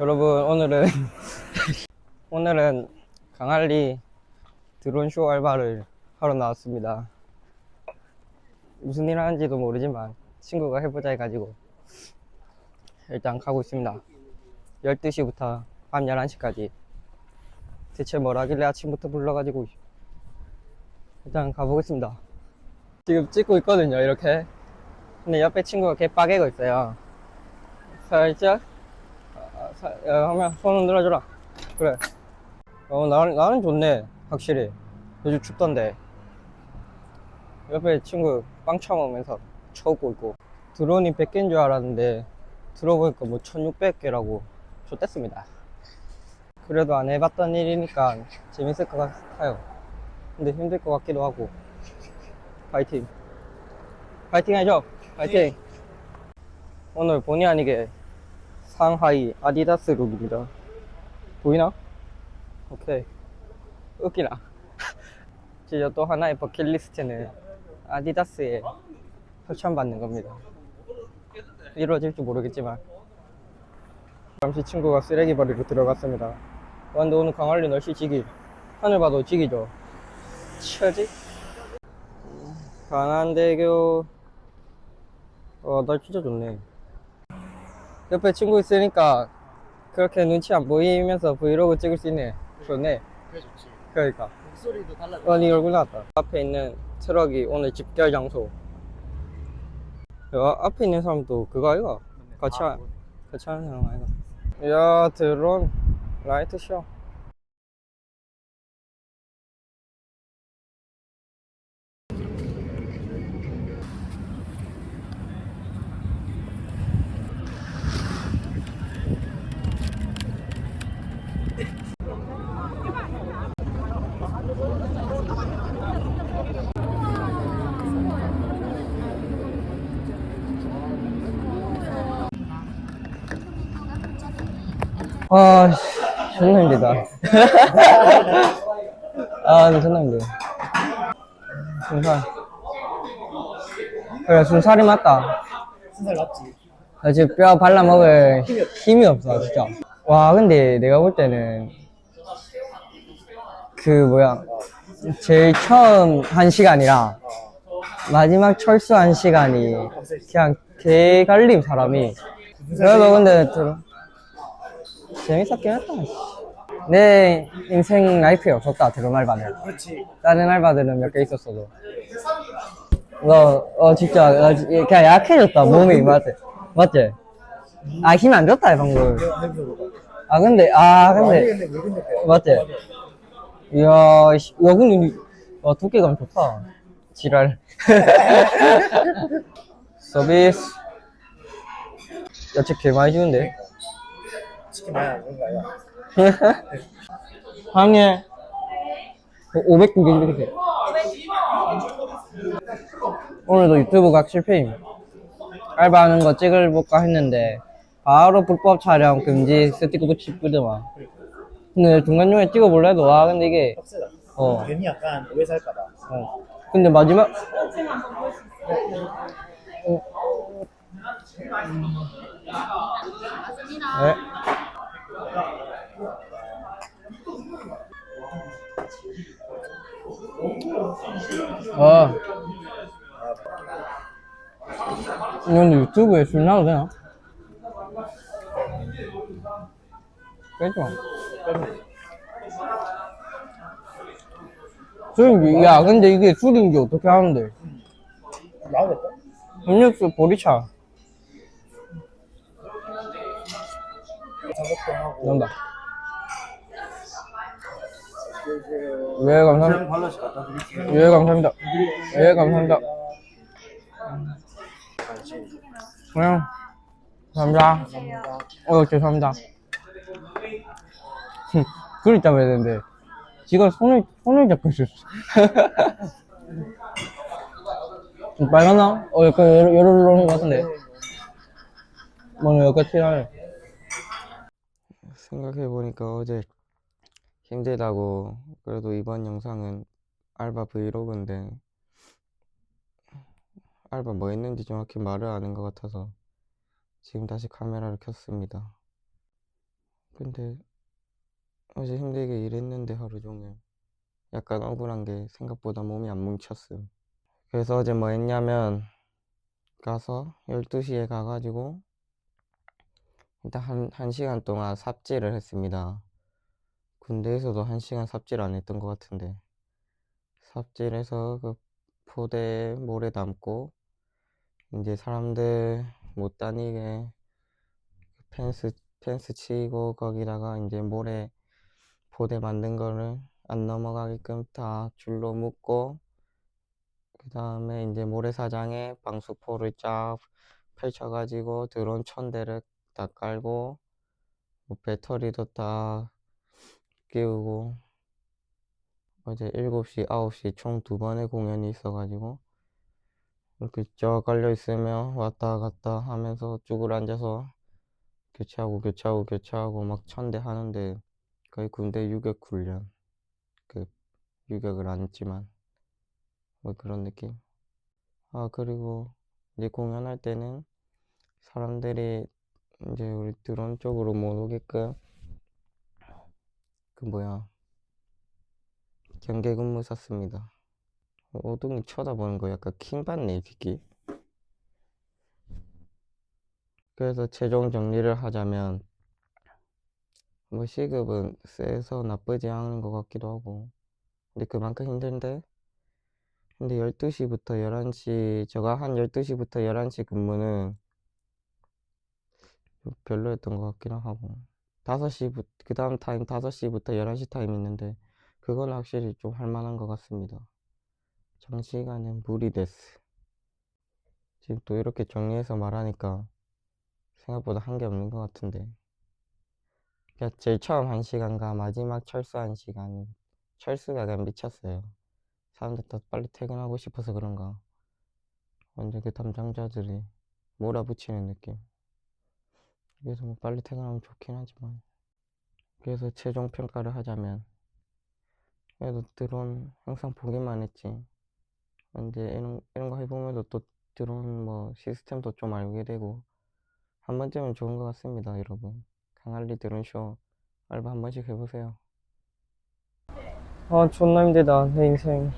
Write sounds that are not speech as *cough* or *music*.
여러분 오늘은 *laughs* 오늘은 강할리 드론쇼 알바를 하러 나왔습니다. 무슨 일 하는지도 모르지만 친구가 해보자 해가지고 일단 가고 있습니다. 12시부터 밤 11시까지 대체 뭘 하길래 아침부터 불러가지고 일단 가보겠습니다. 지금 찍고 있거든요 이렇게 근데 옆에 친구가 개 빠개고 있어요 살짝 아, 사, 야, 하면 손 흔들어 줘라. 그래. 어 나는, 나는 좋네 확실히. 요즘 춥던데. 옆에 친구 빵 처먹으면서 쳐오고 있고. 드론이 100개인 줄 알았는데 들어보니까 뭐 1600개라고 좋댔습니다. 그래도 안 해봤던 일이니까 재밌을 것 같아요. 근데 힘들 것 같기도 하고. 파이팅. 파이팅 해줘 파이팅. 오늘 본의 아니게 상하이 아디다스 룩입니다. 보이나? 오케이. 웃기나? *laughs* 진짜 또 하나의 버킷리스트는 아디다스에 협찬받는 겁니다. 이루어질지 모르겠지만. 잠시 친구가 쓰레기 버리러 들어갔습니다. 근데 오늘 강할리 날씨 지기. 하늘 봐도 지기죠? 처지? 관안대교. 어, 날 진짜 좋네. 옆에 친구 있으니까 그렇게 눈치 안 보이면서 브이로그 찍을 수 있네. 좋네. 그게 좋지. 그러니까. 목소리도 달라. 어, 네 얼굴 나왔다. 앞에 있는 트럭이 오늘 집결 장소. 야, 앞에 있는 사람도 그거 아이가? 같이, 하, 같이 하는 사람 아이가? 야, 드론, 라이트 쇼. 아, 씨, 존나 힘들다. 아, 근데 존나 힘들어. 순살. 그래, 순살이 맞다. 순살 맞지? 나 지금 뼈 발라 먹을 힘이 없어, 진짜. 와, 근데 내가 볼 때는 그 뭐야, 제일 처음 한 시간이랑 마지막 철수한 시간이 그냥 개 갈림 사람이. 그래도 근데 들어. 재밌었긴 했다. 씨. 내 인생 라이프에 없었다, 드럼 알바는. 그렇지. 다른 알바들은 몇 개 있었어도. 너, 어, 진짜, 나 지- 그냥 약해졌다, 몸이, 맞지? 맞지? 아, 힘안 좋다, 방금. 아, 근데, 아, 근데, 근데 왜 근데? 맞지? 이야, 씨, 야, 근데, 와, 두께감 좋다. 지랄. *laughs* 서비스. 야채 개 많이 주는데? 치킨 많이 안 먹는 거 아니야? *laughs* 항해 500개 이렇게 오늘도 유튜브 각 실패임 알바하는 거 찍을볼까 했는데 바로 불법 촬영 금지 스티커 붙이더만 근데 중간중간에 찍어볼래도 와 근데 이게 빡세다. 어, 괜히 약간 오해 살까봐. 어. 근데 마지막 어. 네. 아. 근데 유튜브에 술 나도 되나? 마. 술, 야, 근데 이게 술인지 어떻게 하는데? 나오겠다. 음료수 보리차. 하고. 나온다. 예, 감사합니다. 갖다 드릴게요. 예, 감사합니다. 예, 감사합니다. 그냥, 감사합니다. 어, 죄송합니다. *laughs* 그걸 잡아야 되는데. 지가 손을, 손을 잡고 있었어. *laughs* 좀 빨갛나? 어, 약간 여러, 여러, 여러, 것 같은데. 뭐는 약간 티나네. 생각해보니까 어제 힘들다고 그래도 이번 영상은 알바 브이로그인데 알바 뭐 했는지 정확히 말을 안 한 것 같아서 지금 다시 카메라를 켰습니다. 근데 어제 힘들게 일했는데 하루 종일 약간 억울한 게 생각보다 몸이 안 뭉쳤음. 그래서 어제 뭐 했냐면 가서 12시에 가가지고 일단 한, 한 시간 동안 삽질을 했습니다. 군대에서도 한 시간 삽질 안 했던 것 같은데 삽질해서 그 포대에 모래 담고 이제 사람들 못 다니게 펜스 펜스 치고 거기다가 이제 모래 포대 만든 거를 안 넘어가게끔 다 줄로 묶고 그 다음에 이제 모래사장에 방수포를 쫙 펼쳐가지고 드론 천 대를 다 깔고 뭐 배터리도 다 끼우고 어제 7시, 9시 총 두 번의 공연이 있어가지고 이렇게 쫙 깔려 있으면 왔다 갔다 하면서 쭈글 앉아서 교체하고 교체하고 교체하고 막 천대 하는데 거의 군대 유격 훈련 그 유격을 안 했지만 뭐 그런 느낌. 아 그리고 이제 공연할 때는 사람들이 이제 우리 드론 쪽으로 못 오게끔 그 뭐야 경계 근무 샀습니다. 오동이 쳐다보는 거 약간 킹 받네 이 새끼. 그래서 최종 정리를 하자면 뭐 시급은 세서 나쁘지 않은 것 같기도 하고. 근데 그만큼 힘든데? 근데 12시부터 11시 제가 한 12시부터 11시 근무는 좀 별로였던 것 같기는 하고. 5시부터 그 다음 타임 5시부터 11시 타임 있는데 그건 확실히 좀 할만한 것 같습니다. 장시간은 무리데스 지금 또 이렇게 정리해서 말하니까 생각보다 한 게 없는 것 같은데. 그러니까 제일 처음 한 시간과 마지막 철수 한 시간이 철수가 그냥 미쳤어요. 사람들 다 빨리 퇴근하고 싶어서 그런가. 완전 그 담당자들이 몰아붙이는 느낌 그래서 뭐 빨리 퇴근하면 좋긴 하지만. 그래서 최종 평가를 하자면. 그래도 드론 항상 보기만 했지. 이제 이런, 이런 거 해보면서 또 드론 뭐 시스템도 좀 알게 되고. 한 번쯤은 좋은 것 같습니다 여러분. 강할리 드론쇼 알바 한 번씩 해보세요. 아 존나 힘들다 내 인생